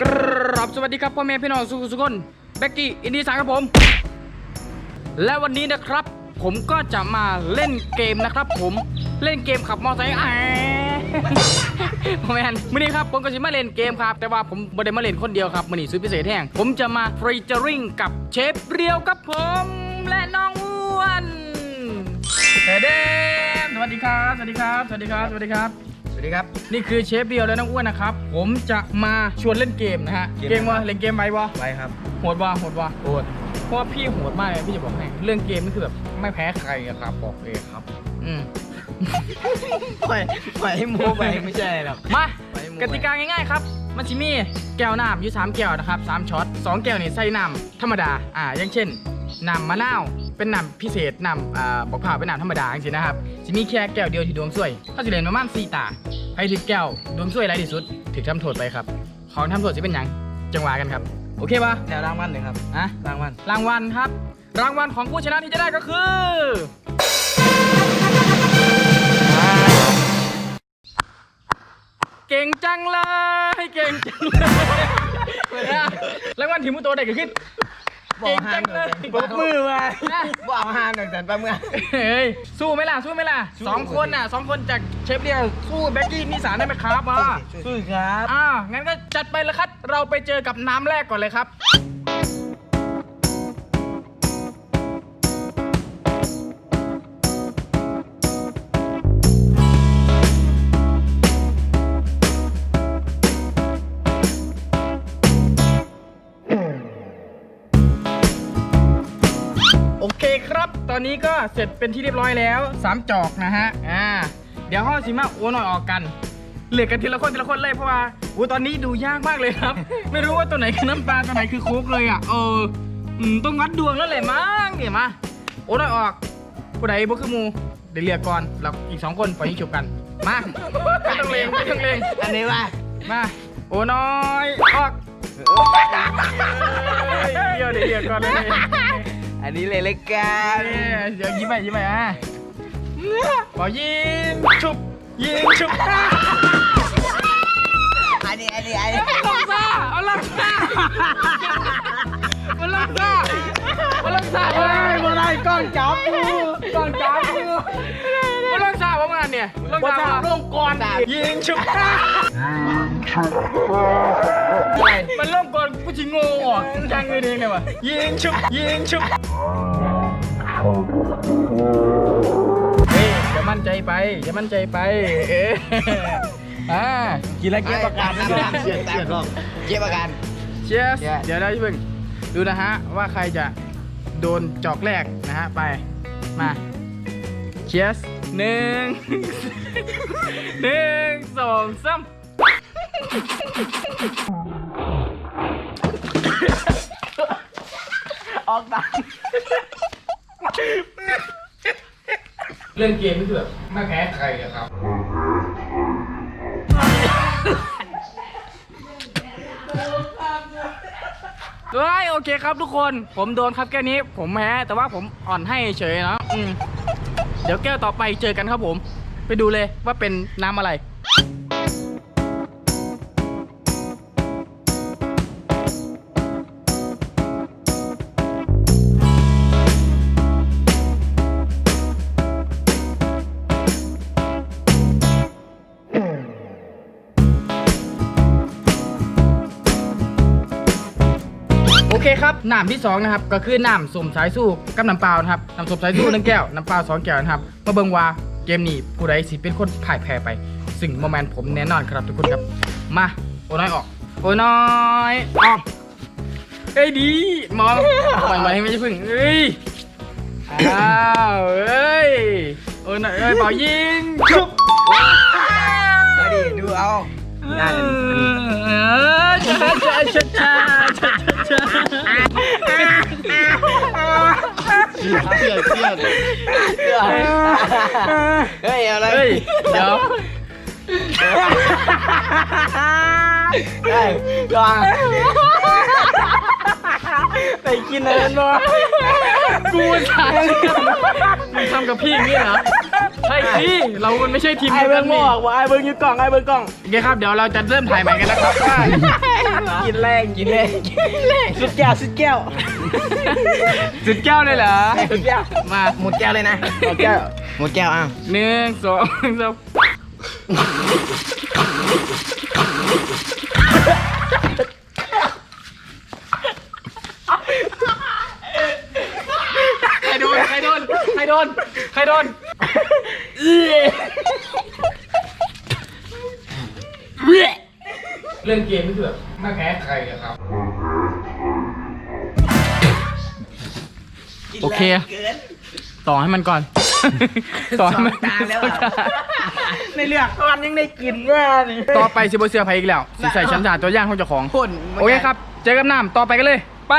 กราบสวัสดีครับพ่อแม่พี่น้องสุขสุขคนแบกกี้อินดี้สานครับผม และวันนี้นะครับ ผมก็จะมาเล่นเกมนะครับ ผมเล่นเกมขับมอเตอร์ไซค์แอะพ่อแม่นมื่อนี้ครับผมก็จะมาเล่นเกมครับ แต่ว่าผมไม่ได้มาเล่นคนเดียวครับมื่อนี้ซื้อพิเศษแห้งผมจะมาฟรีเจอริงกับเชฟเรียวครับผม และน้องอ้วนเดมสวัสดีครับ สวัสดีครับ สวัสดีครับ สวัสดีครับ วัสดีครับ นี่คือเชฟเดียวและน้องอ้วนนะครับ ผมจะมาชวนเล่นเกมนะฮะ เกมเกมวะเล่นเกมไหมวะไปครับโหดวะโหดวะโหดเพราะว่าพี่โหดมากเลยพี่จะบอกให้ เรื่องเกมนี่คือแบบไม่แพ้ใครอะครับบอกเลยครับ อืมไปไปให้โมไปไม่ใช่หรอก มาไปหมู่กติกาง่ายๆครับ มันจะมีแก้วน้ำอยู่สามแก้วนะครับสามช็อตสองแก้วนี่ใส่น้ำธรรมดา อ่า อย่างเช่นน้ำมะนาวเป็นน้ำพิเศษน้ำอ่าบอกผ่าวเป็นน้ำธรรมดาจริงๆนะครับจะมีแค่แก้วเดียวที่ดวงสวยเขาจะเล่นประมาณสี่ตา ใครถึงแก้วดวงสวยไรที่สุด ถึงทำโทษไปครับ ของทำโทษจะเป็นหยังจังหวะกันครับ โอเคปะแนวรางวัลเลยครับอะรางวัลรางวัลครับ รางวัลของผู้ชนะที่จะได้ก็คือ เก่งจังเลย เก่งจังเลยรางวัลทีมผู้โตได้ก็ ขึ้นเก่งจังเลยปรบมือมาบ่เอาหานหน่อยแต่ปะเมื่อเฮ้ยสู้ไหมล่ะสู้ไหมล่ะสองคนน่ะสองคนจากเชฟเดียวสู้แบ็กกี้นิสานได้ไหมครับอะสู้ครับ อ่างั้นก็จัดไปเลยครับ เราไปเจอกับน้ำแรกก่อนเลยครับ นนี้ก็เสร็จเป็นที่เรียบร้อยแล้วสามจอกนะฮะ อ่า เดี๋ยวห้อสิมาโอ้หน่อยออกกันเหลือกันทีละคนทีละคนเลยเพราะว่าอู้ตอนนี้ดูยากมากเลยครับ ไม่รู้ว่าตัวไหนคือน้ำปลาตัวไหนคือโค้กเลยอะ เอออืมต้องวัดดวงแล้วแหละมั้งเนี่ยมาโอ้หน่อยออกผู้ใดบ่คือหมูเดี๋ยวเรียกก่อนแล้วอีกสองคนปล่อยยิงฉุบกัน มาไม่ต้องเลงไม่ต้องเลงอันนี้ว่ามาโอ้น้อยออกเฮ้ยเดี๋ยวเดี๋ยวเรียกก่อนเลย อันนี้เลยเลยกันเดี๋ยวยิ้มไปยิ้มไปอะขอยิงชุบยิงชุบอันนี้อันนี้อันนี้ลงซ่าเอาลงซ่ามันลงซ่ามันลงซ่าเฮ้ยมาได้กล้องจับกูกองจ้ามันลงซ่าประมาณเนี่ยลงซ่าลงก่อนยิงชุบมันลงก่อนกูจิงโง่ออกจังเลยเองเลยวะยิงชุบยิงชุบ เฮ้ยอย่ามั่นใจไปอย่ามั่นใจไปเอ๊ะอ่ากินแล้วเก็บอาการนะเสียตามกล้องเก็บอาการเชียร์ Cheers เดี๋ยวนะพี่เพิ่งดูนะฮะ ว่าใครจะโดนจอกแรกนะฮะ ไปมาเชียร์หนึ่ง หนึ่งสองสาม ออกตังเล่นเกมนี่คือแบบไม่แพ้ใครอะครับเฮ้ยโอเคครับทุกคน ผมโดนครับแก้วนี้ ผมแพ้แต่ว่าผมอ่อนให้เฉยนะอืมเดี๋ยวแก้วต่อไปเจอกันครับผม ไปดูเลยว่าเป็นน้ำอะไร คครับน้ำที่สองนะครับก็คือน้ำส้มสายสู้กับน้ำเปล่านะครับน้ำส้มสายสู้หนึ่งแก้วน้ำเปล่าสองแก้วนะครับมาเบิ่งว่าเกมนี้ผู้ใดสิเป็นคนพ่ายแพ้ไป ซึ่งโมแมนผมแน่นอนครับทุกคนครับ มาโอ้น้อยออกโอ้น้อยออกเอ้ยดีมองปล่อยมาให้ไม่ใช่พึ่งเอ้ยอ้าวเอ้ยโอ้น้อยเอ้ยเป่ายิงชุบเอาดิดูเอาได้เออันนี้อช้าช้าช้าช้า เครียดเครียดเครียดเฮ้ยอะไรเฮ้ยเดี๋ยวเฮ้ยลองไปกินอะไรบ่กูถามมึงทำกับพี่อย่างนี้เหรอใช่สิเรามันไม่ใช่ทีมไอ้ดียวเบิ้กังนหมนี่อกว่ะไอ้เบิ้งอยู่กล่องไอ้เบิ้งกล่องโอเคครับเดี๋ยวเราจะเริ่มถ่ายใหม่กันแล้วครับว่ากินแรงกินแรงสุดแก้วสุดแก้ว จุดแก้วเลยเหรอสุดแก้วมาหมดแก้วเลยนะหมดแก้วหมดแก้วอะหนึ่งสองสามใครโดนใครโดนใครโดนใครโดนเล่นเกมนี่คือแบบไม่แพ้ใครอะครับ โอเค ต่อให้มันก่อน ต่อให้มันตาแล้วในเลือกตอนยังได้กินว่านี่ต่อไปสิบเสื้อภัยอีกแล้วสิใส่ชั้นสาตัวย่างของเจ้าของพ่นโอเคครับ เจอกันน้ำต่อไปกันเลย ไป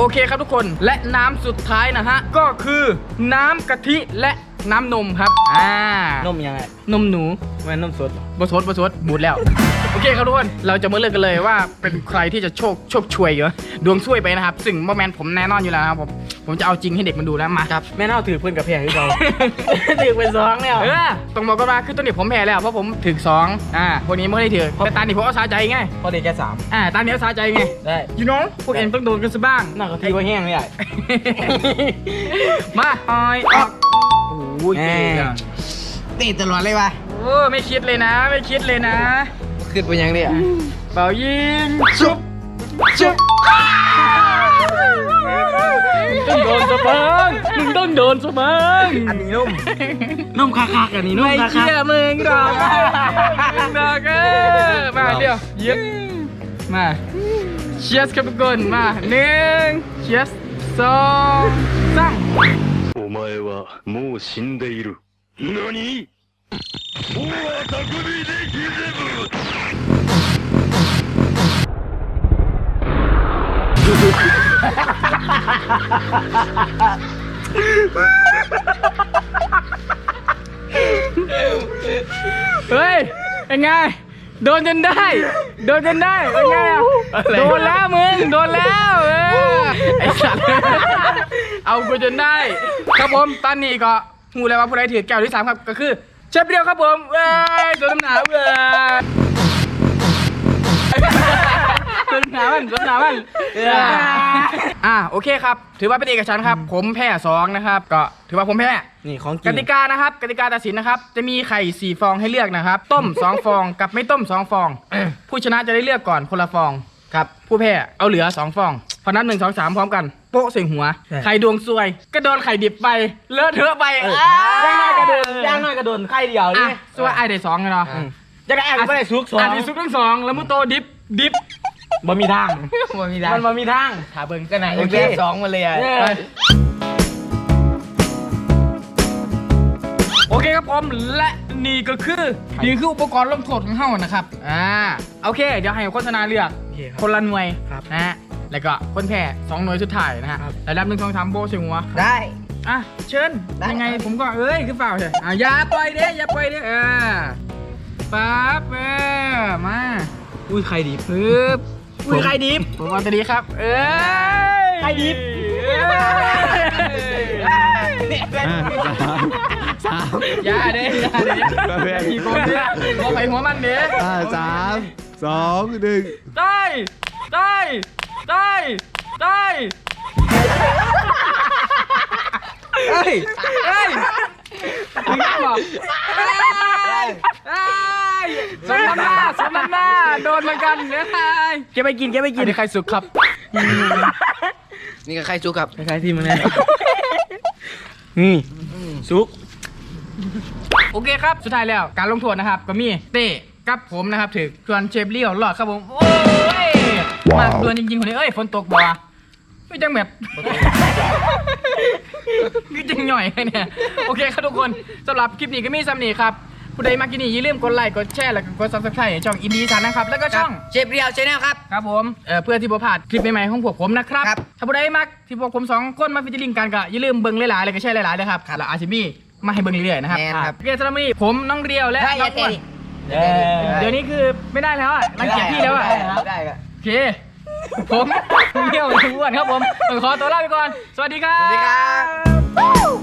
โอเคครับทุกคนและน้ำสุดท้ายนะฮะก็คือน้ำกะทิและ น้ำนมครับ อ่านมยังไงนมหนูมันนมสดบสดบสดบูดแล้ว โอเคครับทุกคน เราจะมาเลือกกันเลยว่าเป็นใครที่จะโชคโชคช่วยเหรอดวงช่วยไปนะครับ ซึ่งบอแมนผมแน่นอนอยู่แล้วนะครับผมผมจะเอาจริงให้เด็กมันดูแล้วมาครับแม่เน่าถือเพื่อนกับแพงที่เขาถือเป็นซองแล้วเออต้องบอกกันว่าคือตัวนี้ผมแพ้แล้วเพราะผมถึงสองอ่าพวกนี้ไม่ได้ถือแต่ตานี่ผมเอาสาใจไงพอเด็กแค่สามอ่าตานี้เอาสาใจไงได้ you know พวกเอ็มต้องโดนกันซะบ้างน่าก็ทีว่าแห้งไม่ได้มาออยออกโอ้ยเก่งอะตีตลอดเลยว่ะโอ้ไม่คิดเลยนะ ไม่คิดเลยนะ ขึ้นไปยังเนี่ยเป่ายิงชุบชุบต้องโดนสะบังมึงต้องโดนสะบังอันนี้นุ่ม นุ่มคักๆอันนี้นุ่มไม่คักเชื่อมึงหรอกมึงหรอกเออมาเดี๋ยวเย็บมาเชียสครับทุกคนมาหนึ่งเชียสสองสามお前はもう死んでいる。何大は匠でギゼブ เฮ้ยเป็นไง โดนจนได้ โดนจนได้ เป็นไงอ่ะ โดนแล้วมึง โดนแล้วเออไอ้สัตว์ เอากูจนได้ ครับผมตอนนี้ก็หูแล้วว่าผู้ใดถือแก้วที่สามครับก็คือเชฟเดียวครับผมเอ้ยโดนน้ำหนาวเอ้ยโดนน้ำมันโดนน้ำมันเอออ่าโอเคครับ ถือว่าเป็นเอกฉันท์ครับ ผมแพ้สองนะครับ ก็ถือว่าผมแพ้ นี่ของจกริงติกานะครับกติกาตัดสินนะครับ จะมีไข่สี่ฟองให้เลือกนะครับ ต้ม2ฟองกับไม่ต้ม2ฟอง ผู้ชนะจะได้เลือกก่อนคนละฟองครับ ผู้แพ้เอาเหลือ2ฟองพอนับหนึ่งสองสามพร้อมกัน โป๊ะใส่หัว ใช่ ใครดวงซวย ก็โดนไข่ดิบไป เลอะเทอะไปเอออ่าย่างน้อยกระโดนย่างน้อยกระโดนไข่เดียวอะนี่ซวยไอ้ได้สองไงเนาะอืมจะได้อ่านไม่ได้ซุกสองอะดิซุปทั้งสองแล้วมุโตดิบดิบบ่มีทาง บ่มีทางมันบ่มีทางถาเบิ่งก็ไหนโอเคสองมาเลยอะไปโอเคครับผมและนี่ก็คือนี่คืออุปกรณ์ลงโทษของเฮานะครับอ่าโอเค เดี๋ยวให้โฆษณาเลือกโอเคครับ คนละหน่วยครับ นะฮะ แล้วก็คนแพ้สองหน่วยสุดท้ายนะฮะครับแล้วรับหนึ่งสองสามโบใส่หัวได้ อะเชิญได้ ยังไงครับผมก็เอ้ยคือเปล่าใช่อะอย่าปล่อยเด้อย่าปล่อยเด้เออปั๊บเออมาอุ้ยไข่ดิบปึ๊บอุ้ยไข่ดิบผมเอาตัวนี้ครับ เอ้ยไข่ดิบเอ้ยสามอย่าเด้อย่าเด้ขี่โกงเด้หัวไปหัวมันเด้ อ่าสามสองหนึ่ง ได้ ได้ ได้ได้เฮ้ยเฮ้ยถึงบอกเฮ้ยเฮ้ยสมน้ำหน้าสมน้ำหน้าโดนเหมือนกันเฮ้ยเก็บไปกินเก็บไปกิกินนใครสุกครับนี่ก็ไข่ซุกครับคล้ายๆที่มันแน่นี่ซุก โอเคครับ สุดท้ายแล้วการลงโทษนะครับ ก็มีเต้กับผมนะครับ ถึกส่วนเชฟเลี้ยวหลอดครับผมโอ้ย มาดวนจริงๆคนนี้เอ้ยฝนตกบ่วะไม่จังแบบนี่จังหน่อยเนี่ยโอเคครับทุกคนสำหรับคลิปนี้ก็มีซ้ำนี้ครับผู้ใดมากินนี่อย่าลืมกดไลค์กดแชร์แล้วก็กด subscribe ช่องอินดีสานนะครับ แล้วก็ช่องเชฟเรียวชแนลครับ ครับผมเอ่อเพื่อที่บ่พลาดคลิปใหม่ๆของพวกผมนะครับครับถ้าผู้ใดมักที่พวกผมสองคนมาฟิชเชอร์ลิงกันก็อย่าลืมเบิ่งหลายๆแล้วก็แชร์หลายๆนะครับแล้วอาชิมี่มาให้เบิ่งเรื่อยๆนะครับแน่นครับอะโอเคสำหรับวันนี้ผมน้องเรียวและได้น้องอ้วนได้เดี๋ยวนี้คือไม่ได้แล้วอะรังเกียจพี่แล้วอะได้ครับโอ เค ผมเรียวทุกวันครับผมขอตัวลาไปก่อน สวัสดีครับ สวัสดีครับ